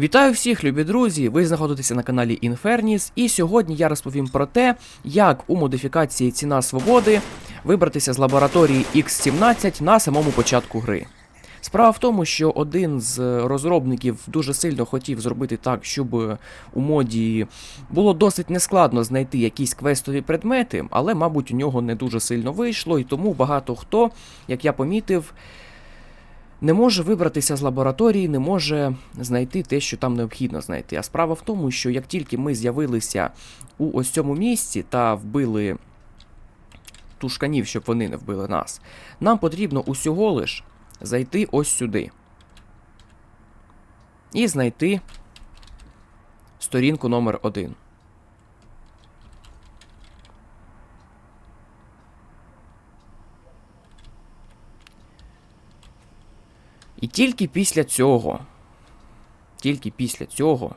Вітаю всіх, любі друзі! Ви знаходитеся на каналі Infernis, і сьогодні я розповім про те, як у модифікації Ціна Свободи вибратися з лабораторії X17 на самому початку гри. Справа в тому, що один з розробників дуже сильно хотів зробити так, щоб у моді було досить нескладно знайти якісь квестові предмети, але, мабуть, у нього не дуже сильно вийшло, і тому багато хто, як я помітив, не може вибратися з лабораторії, не може знайти те, що там необхідно знайти. А справа в тому, що як тільки ми з'явилися у ось цьому місці та вбили тушканів, щоб вони не вбили нас, нам потрібно усього лиш зайти ось сюди. І знайти сторінку номер 1. І тільки після цього, тільки після цього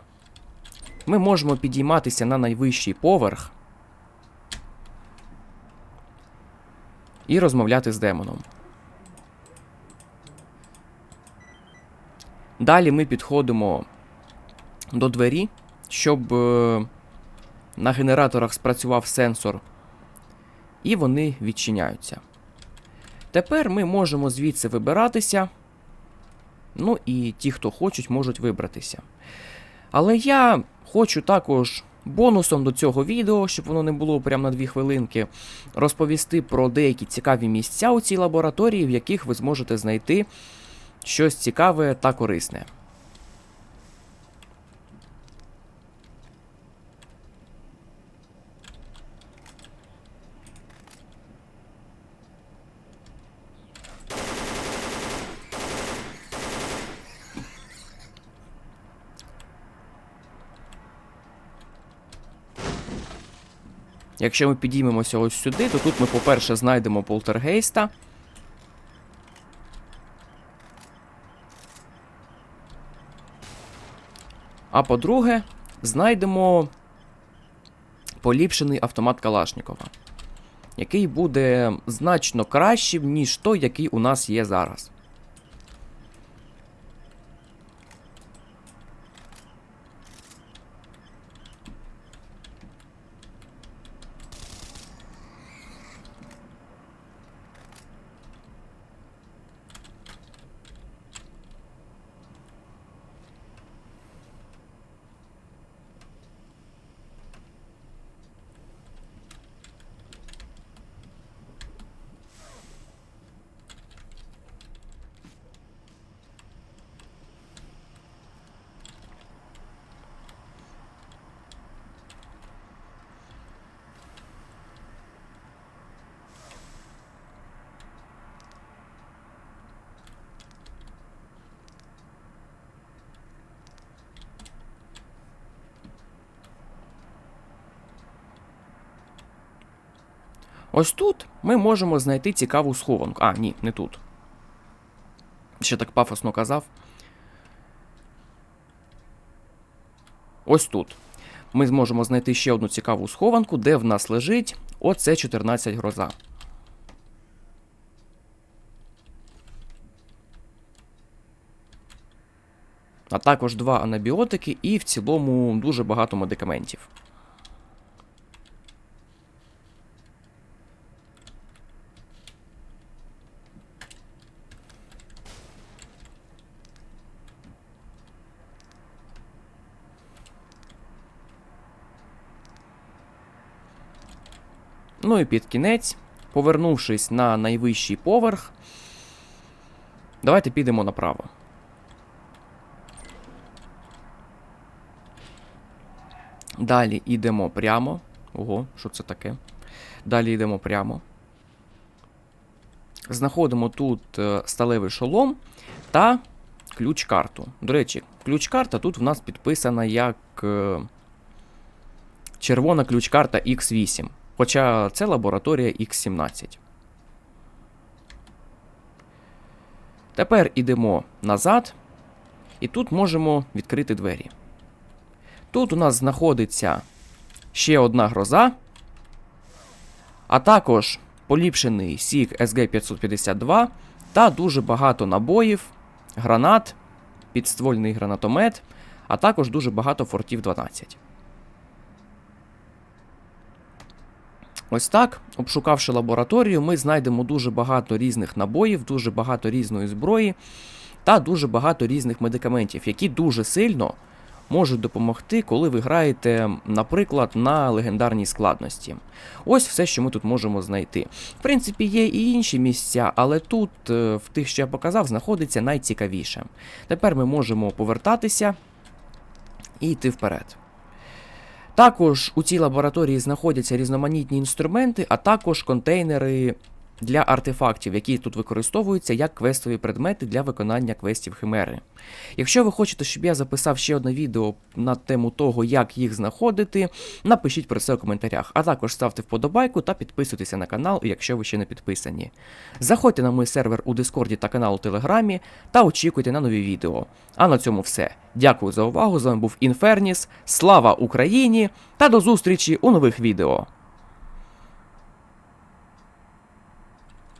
ми можемо підійматися на найвищий поверх і розмовляти з демоном. Далі ми підходимо до двері, щоб е, на генераторах спрацював сенсор, і вони відчиняються. Тепер ми можемо звідси вибиратися. Ну і ті, хто хочуть, можуть вибратися. Але я хочу також бонусом до цього відео, щоб воно не було прямо на дві хвилинки, розповісти про деякі цікаві місця у цій лабораторії, в яких ви зможете знайти щось цікаве та корисне. Якщо ми підіймемося ось сюди, то тут ми, по-перше, знайдемо полтергейста. А по-друге, знайдемо поліпшений автомат Калашникова, який буде значно кращим, ніж той, який у нас є зараз. Ось тут ми можемо знайти цікаву схованку. А, ні, не тут. Ще так пафосно казав. Ось тут. Ми зможемо знайти ще одну цікаву схованку, де в нас лежить оце 14 гроза. А також два анабіотики і в цілому дуже багато медикаментів. Ну і під кінець, повернувшись на найвищий поверх, давайте підемо направо. Далі йдемо прямо. Ого, що це таке? Далі йдемо прямо. Знаходимо тут е, сталевий шолом та ключ-карту. До речі, ключ-карта тут в нас підписана як е, червона ключ-карта X8. Хоча це лабораторія X17. Тепер ідемо назад, і тут можемо відкрити двері. Тут у нас знаходиться ще одна гроза, а також поліпшений SIG SG552 та дуже багато набоїв, гранат, підствольний гранатомет, а також дуже багато фортів 12. Ось так, обшукавши лабораторію, ми знайдемо дуже багато різних набоїв, дуже багато різної зброї та дуже багато різних медикаментів, які дуже сильно можуть допомогти, коли ви граєте, наприклад, на легендарній складності. Ось все, що ми тут можемо знайти. В принципі, є і інші місця, але тут, е, в тих, що я показав, знаходиться найцікавіше. Тепер ми можемо повертатися і йти вперед. Також у цій лабораторії знаходяться різноманітні інструменти, а також контейнери для артефактів, які тут використовуються як квестові предмети для виконання квестів Химери. Якщо ви хочете, щоб я записав ще одне відео на тему того, як їх знаходити, напишіть про це у коментарях. А також ставте вподобайку та підписуйтеся на канал, якщо ви ще не підписані. Заходьте на мій сервер у Дискорді та канал у Телеграмі та очікуйте на нові відео. А на цьому все. Дякую за увагу. З вами був Інферніс. Слава Україні! Та до зустрічі у нових відео.